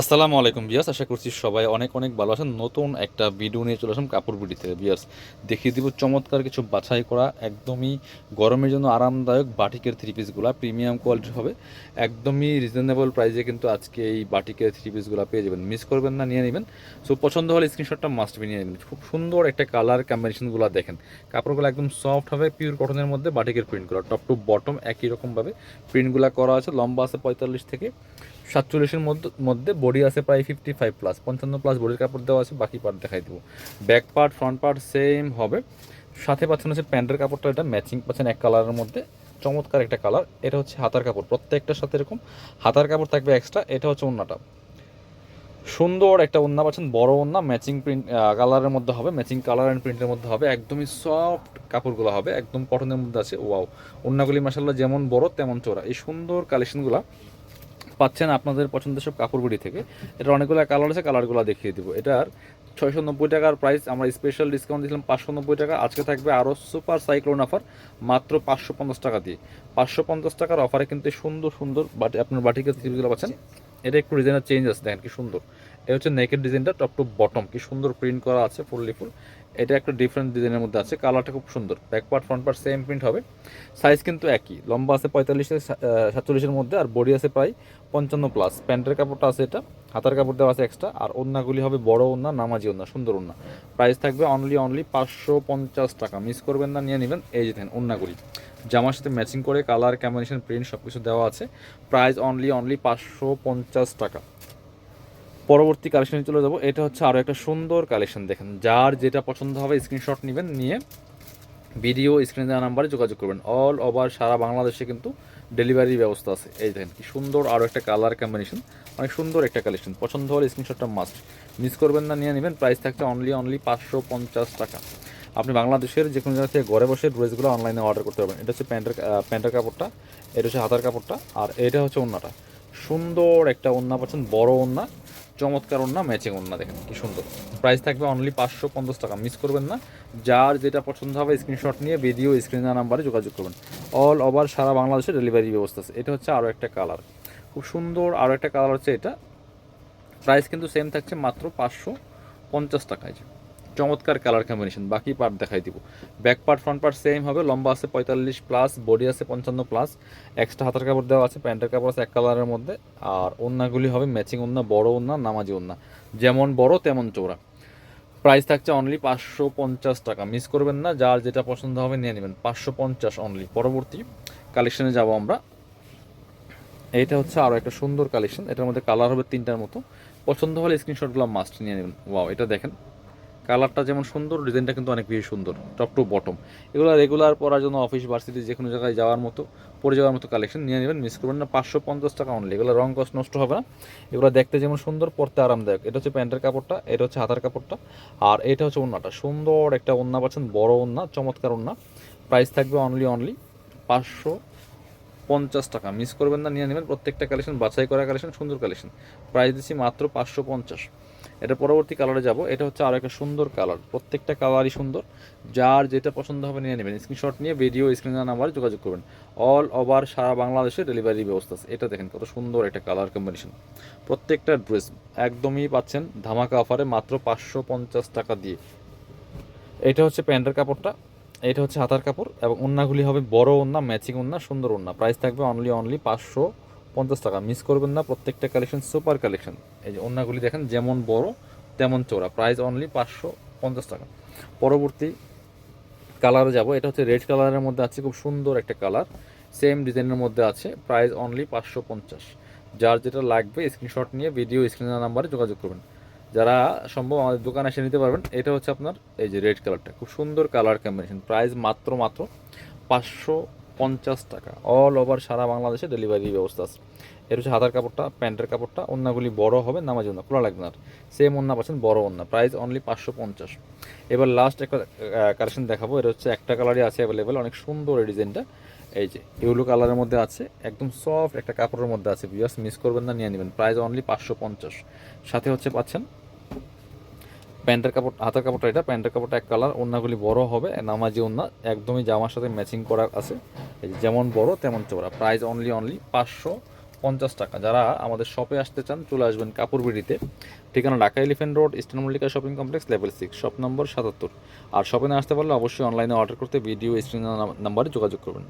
আসসালামু আলাইকুম বিয়াস আশা করছি সবাই অনেক অনেক ভালো আছেন। নতুন একটা ভিডিও নিয়ে চলে আসলাম কাপড় থেকে। বিয়াস দেখিয়ে দিব চমৎকার কিছু বাছাই করা একদমই গরমের জন্য আরামদায়ক বাটিকের থ্রি পিসগুলো প্রিমিয়াম কোয়ালিটির হবে। একদমই রিজনেবল প্রাইসে কিন্তু আজকে এই বাটিকের থ্রি পিসগুলো পেয়ে যাবেন। মিস করবেন না, নিয়ে নেবেন। সো পছন্দ হলে স্ক্রিনশটটা মাস্ট বি নিয়ে নেবেন। খুব সুন্দর একটা কালার কম্বিনেশনগুলো দেখেন। কাপড়গুলো একদম সফট হবে পিওর কটনের মধ্যে বাটিকের প্রিন্টগুলো টপ টু বটম একই রকমভাবে প্রিন্টগুলো করা আছে। লম্বা আছে পঁয়তাল্লিশ থেকে সাতচল্লিশের মধ্যে মধ্যে। বডি আছে প্রায় ফিফটি ফাইভ প্লাস পঞ্চান্ন প্লাস বডির কাপড় দেওয়া আছে, বাকি পার্ট দেখাই দেবো। Back part front part same হবে। সাথে পাচ্ছেন হচ্ছে প্যান্টের কাপড়টা, এটা ম্যাচিং পাচ্ছেন এক কালারের মধ্যে। চমৎকার একটা কালার এটা হচ্ছে হাতার কাপড়, প্রত্যেকটার সাথে এরকম হাতার কাপড় থাকবে এক্সট্রা এটা হচ্ছে ওন্নাটা। সুন্দর একটা ওন্না পাচ্ছেন, বড় ওন্না ম্যাচিং প্রিন্ট কালারের মধ্যে হবে ম্যাচিং কালার অ্যান্ড প্রিন্টের মধ্যে হবে। একদমই সফট কাপড়গুলো হবে, একদম কটনের মধ্যে আছে ওয়াও ওন্নাগুলি মাসাল্লাহ যেমন বড়, তেমন চোরা এই সুন্দর কালেকশনগুলো পাচ্ছেন আপনাদের পছন্দের সব কাপড়গুলি থেকে। এটা অনেকগুলো কালার আছে কালারগুলো দেখিয়ে দিব। এটার ছয়শো নব্বই টাকার প্রাইস আমরা স্পেশাল ডিসকাউন্ট দিয়েছিলাম পাঁচশো নব্বই টাকা। আজকে থাকবে আরও সুপার সাইক্লোন অফার মাত্র পাঁচশো পঞ্চাশ টাকা দিয়ে। পাঁচশো পঞ্চাশ টাকার অফারে কিন্তু সুন্দর সুন্দর, বাটি আপনার বাটিকে পাচ্ছেন, এটা একটু ডিজাইনের চেঞ্জ আছে, দেখেন কি সুন্দর। এটা হচ্ছে নেকের ডিজাইনটা টপ টু বটম কি সুন্দর প্রিন্ট করা আছে ফুললি ফুল এটা একটা ডিফারেন্ট ডিজাইনের মধ্যে আছে কালারটা খুব সুন্দর। Back part front part same print হবে। সাইজ কিন্তু একই। লম্বা আছে পঁয়তাল্লিশ সাতচল্লিশের মধ্যে, আর বডি আছে প্রায় পঞ্চান্ন প্লাস প্যান্টের কাপড়টা আছে এটা, হাতার কাপড় দেওয়া আছে এক্সট্রা আর ওন্নাগুলি হবে বড় ওন্না নামাজি ওন্না সুন্দর ওন্না প্রাইস থাকবে অনলি অনলি পাঁচশো পঞ্চাশ টাকা। মিস করবেন না, নিয়ে নেবেন। এই যে দেখেন ওন্নাগুলি জামার সাথে ম্যাচিং করে কালার কম্বিনেশন প্রিন্ট সব কিছু দেওয়া আছে। প্রাইস অনলি অনলি পাঁচশো পঞ্চাশ টাকা। পরবর্তী কালেকশনে চলে যাব। এটা হচ্ছে আরও একটা সুন্দর কালেকশন দেখেন। যার যেটা পছন্দ হবে স্ক্রিনশট নেবেন, নিয়ে ভিডিও স্ক্রিনে দেওয়া নাম্বারে যোগাযোগ করবেন। অল ওভার সারা বাংলাদেশে কিন্তু ডেলিভারির ব্যবস্থা আছে। এই দেখেন, কি সুন্দর আরও একটা কালার কম্বিনেশন অনেক সুন্দর একটা কালেকশন পছন্দ হলে স্ক্রিনশটটা মাস্ট মিস করবেন না, নিয়ে নেবেন। প্রাইস থাকছে অনলি অনলি পাঁচশো পঞ্চাশ টাকা। আপনি বাংলাদেশের যে কোনো জায়গা থেকে ঘরে বসে ড্রেসগুলো অনলাইনে অর্ডার করতে পারবেন। এটা হচ্ছে প্যান্টের প্যান্টের কাপড়টা, এটা হচ্ছে হাতার কাপড়টা, আর এটা হচ্ছে ওন্নাটা। সুন্দর একটা ওন্না পাচ্ছেন বড় ওন্না। চমৎকার ওন্না ম্যাচিং ওন্না দেখেন, কি সুন্দর। প্রাইস থাকবে অনলি পাঁচশো পঞ্চাশ টাকা মিস করবেন না। যার যেটা পছন্দ হবে স্ক্রিনশট নিয়ে ভিডিও স্ক্রিনে নাম্বারে যোগাযোগ করবেন। অল ওভার সারা বাংলাদেশে ডেলিভারি ব্যবস্থা আছে। এটা হচ্ছে আরও একটা কালার খুব সুন্দর আরও একটা কালার হচ্ছে এটা। প্রাইস কিন্তু সেম থাকছে মাত্র পাঁচশো পঞ্চাশ টাকায়। চমৎকার কালার কম্বিনেশন বাকি পার্ট দেখাই দিব। Back part front part same হবে, লম্বা আছে পঁয়তাল্লিশ প্লাস বডি আছে পঞ্চান্ন প্লাস এক্সট্রা হাতার কাপড় দেওয়া আছে প্যান্টের কাপড় আছে এক কালারের মধ্যে, আর ওন্নাগুলি হবে ম্যাচিং ওন্না, বড় ওন্না, নামাজি ওন্না। যেমন বড়, তেমন চৌড়া প্রাইস থাকছে অনলি পাঁচশো পঞ্চাশ টাকা। মিস করবেন না, যার যেটা পছন্দ হবে নিয়ে নেবেন। পাঁচশো পঞ্চাশ অনলি পরবর্তী কালেকশনে যাব আমরা। এইটা হচ্ছে আরও একটা সুন্দর কালেকশন এটার মধ্যে কালার হবে তিনটার মতো। পছন্দ হলে স্ক্রিনশটগুলো মাস্ট নিয়ে নেবেন। ওয়াও এটা দেখেন। কালারটা যেমন সুন্দর, ডিজাইনটা কিন্তু অনেক বেশি সুন্দর টপ টু বটম এগুলো রেগুলার পরার জন্য অফিস ভার্সিটি যে কোনো জায়গায় যাওয়ার মতো, পরে যাওয়ার মতো কালেকশন নিয়ে নেবেন। মিস করবেন না, পাঁচশো পঞ্চাশ টাকা অনলি এগুলো রং কস্ট নষ্ট হবে না। এগুলো দেখতে যেমন সুন্দর, পরতে আরামদায়ক। এটা হচ্ছে প্যান্টের কাপড়টা, এটা হচ্ছে হাতার কাপড়টা, আর এটা হচ্ছে ওন্নাটা। সুন্দর একটা ওন্না পাচ্ছেন, বড় ওন্না, চমৎকার ওন্না। প্রাইস থাকবে অনলি অনলি পাঁচশো পঞ্চাশ টাকা। মিস করবেন না, নিয়ে নেবেন। প্রত্যেকটা কালেকশন বাছাই করা কালেকশন সুন্দর কালেকশন প্রাইস দিচ্ছি মাত্র পাঁচশো পঞ্চাশ। এটা পরবর্তী কালারে যাব। এটা হচ্ছে আরও একটা সুন্দর কালার প্রত্যেকটা কালারই সুন্দর। যার যেটা পছন্দ হবে নিয়ে নেবেন। স্ক্রিনশট নিয়ে ভিডিও স্ক্রিন নাম্বারে যোগাযোগ করবেন। অল ওভার সারা বাংলাদেশে ডেলিভারি ব্যবস্থা আছে। এটা দেখেন কত সুন্দর একটা কালার কম্বিনেশন প্রত্যেকটা ড্রেস একদমই পাচ্ছেন ধামাকা অফারে মাত্র পাঁচশো পঞ্চাশ টাকা দিয়ে। এটা হচ্ছে প্যান্টের কাপড়টা। এটা হচ্ছে হাতার কাপড় এবং ওন্নাগুলি হবে বড় ওন্না ম্যাচিং ওন্না, সুন্দর ওন্না। প্রাইস থাকবে অনলি অনলি পাঁচশো পঞ্চাশ টাকা। মিস করবেন না, প্রত্যেকটা কালেকশন সুপার কালেকশন এই যে অন্যগুলি দেখেন, যেমন বড়, তেমন চোরা প্রাইস অনলি পাঁচশো পঞ্চাশ টাকা। পরবর্তী কালারে যাব। এটা হচ্ছে রেড কালারের মধ্যে আছে, খুব সুন্দর একটা কালার সেম ডিজাইনের মধ্যে আছে প্রাইস অনলি পাঁচশো পঞ্চাশ। যার যেটা লাগবে স্ক্রিনশট নিয়ে ভিডিও স্ক্রিনের নাম্বারে যোগাযোগ করবেন। যারা সম্ভব আমাদের দোকানে এসে নিতে পারবেন, এটা হচ্ছে আপনার এই যে রেড কালারটা খুব সুন্দর কালার কম্বিনেশন প্রাইস মাত্র মাত্র পাঁচশো পঞ্চাশ টাকা। অল ওভার সারা বাংলাদেশে ডেলিভারি ব্যবস্থা আছে। এর হচ্ছে হাতার কাপড়টা, প্যান্টের কাপড়টা, অন্যগুলি বড় হবে নামাজ অন্য খোলা লাগবে না সেম অন্য পাচ্ছেন, বড় অন্য। প্রাইস অনলি পাঁচশো পঞ্চাশ। এবার লাস্ট একটা কালেকশন দেখাবো। এটা হচ্ছে একটা কালারই আছে অ্যাভেলেবেল অনেক সুন্দর এই ডিজাইনটা এই যে ইউলো কালারের মধ্যে আছে। একদম সফট একটা কাপড়ের মধ্যে আছে বিয়াস মিস করবেন না, নিয়ে নেবেন। প্রাইস অনলি পাঁচশো পঞ্চাশ। সাথে হচ্ছে পাচ্ছেন প্যান্টের কাপড় হাতের কাপড়টা এটা, প্যান্টের কাপড়টা এক কালার ওন্নাগুলি বড় হবে, নামাজি ওন্না একদমই জামার সাথে ম্যাচিং করা আছে। যেমন বড়, তেমন চোরা প্রাইস অনলি অনলি পাঁচশো পঞ্চাশ টাকা। যারা আমাদের শপে আসতে চান, চলে আসবেন কাপড় বিড়িতে। ঠিকানা Dhaka elephant road eastern Mallika shopping complex level six shop number সাতাত্তর। আর শপে না আসতে পারলে অবশ্যই অনলাইনে অর্ডার করতে ভিডিও স্ক্রিন নাম্বারে যোগাযোগ করবেন।